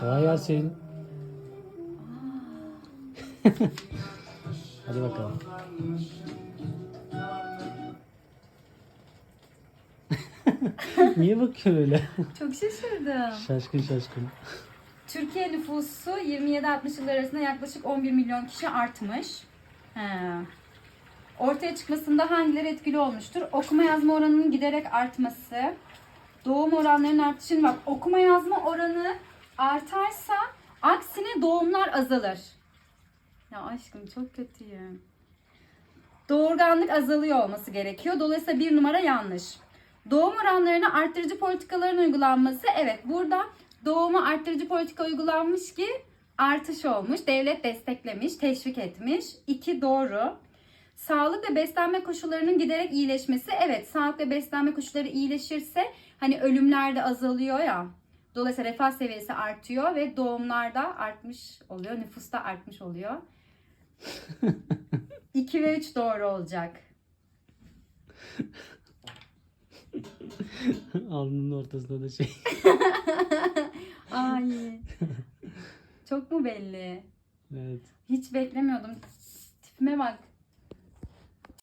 Kolay gelsin. Hadi bakalım. Niye bakıyorsun öyle? Çok şaşırdım. şaşkın şaşkın. Türkiye nüfusu 27-60 yıllar arasında yaklaşık 11 milyon kişi artmış. He. Ortaya çıkmasında hangileri etkili olmuştur? Okuma yazma oranının giderek artması, doğum oranlarının artışı. Bak okuma yazma oranı artarsa aksine doğumlar azalır. Ya aşkım çok kötüyüm. Doğurganlık azalıyor olması gerekiyor. Dolayısıyla bir numara yanlış. Doğum oranlarına arttırıcı politikaların uygulanması. Evet burada doğuma arttırıcı politika uygulanmış ki artış olmuş. Devlet desteklemiş, teşvik etmiş. İki doğru. Sağlık ve beslenme koşullarının giderek iyileşmesi. Evet sağlık ve beslenme koşulları iyileşirse hani ölümler de azalıyor ya. Dolayısıyla refah seviyesi artıyor ve doğumlarda artmış oluyor. Nüfusta artmış oluyor. 2 ve 3 doğru olacak. Alnının ortasında da şey. Ay. Çok mu belli? Evet. Hiç beklemiyordum. Tipime bak.